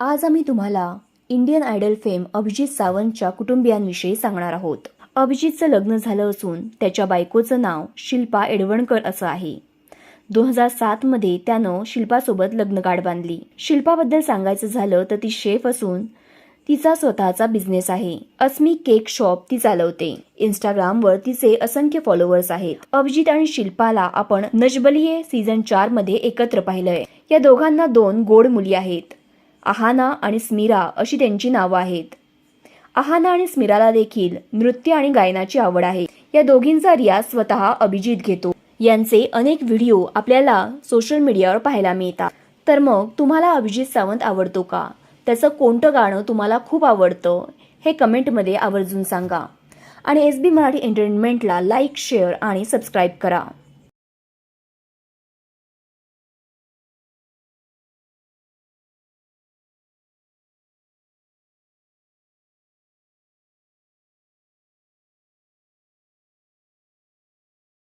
आज आम्ही तुम्हाला इंडियन आयडल फेम अभिजित सावंतच्या कुटुंबियांविषयी सांगणार आहोत. अभिजितचं लग्न झालं असून त्याच्या बायकोचं नाव शिल्पा एडवणकर असं आहे. दोन हजार सातमध्ये त्यानं शिल्पासोबत लग्नगाठ बांधली. शिल्पाबद्दल सांगायचं झालं तर ती शेफ असून तिचा स्वतःचा बिझनेस आहे. अस्मी केक शॉप ती चालवते. इंस्टाग्रामवर तिचे असंख्य फॉलोअर्स आहेत. अभिजित आणि शिल्पाला आपण नजबलिये सीझन चारमध्ये एकत्र पाहिलंय. या दोघांना दोन गोड मुली आहेत. आहाना आणि स्मिरा अशी त्यांची नावं आहेत. आहाना आणि स्मिराला देखील नृत्य आणि गायनाची आवड आहे. या दोघींचा रियाज स्वतः अभिजित घेतो. यांचे अनेक व्हिडिओ आपल्याला सोशल मीडियावर पाहायला मिळतात. तर मग तुम्हाला अभिजित सावंत आवडतो का? त्याचं कोणतं गाणं तुम्हाला खूप आवडतं? हे कमेंटमध्ये आवर्जून सांगा. आणि एस बी मराठी एंटरटेनमेंटला लाईक शेअर आणि सबस्क्राईब करा.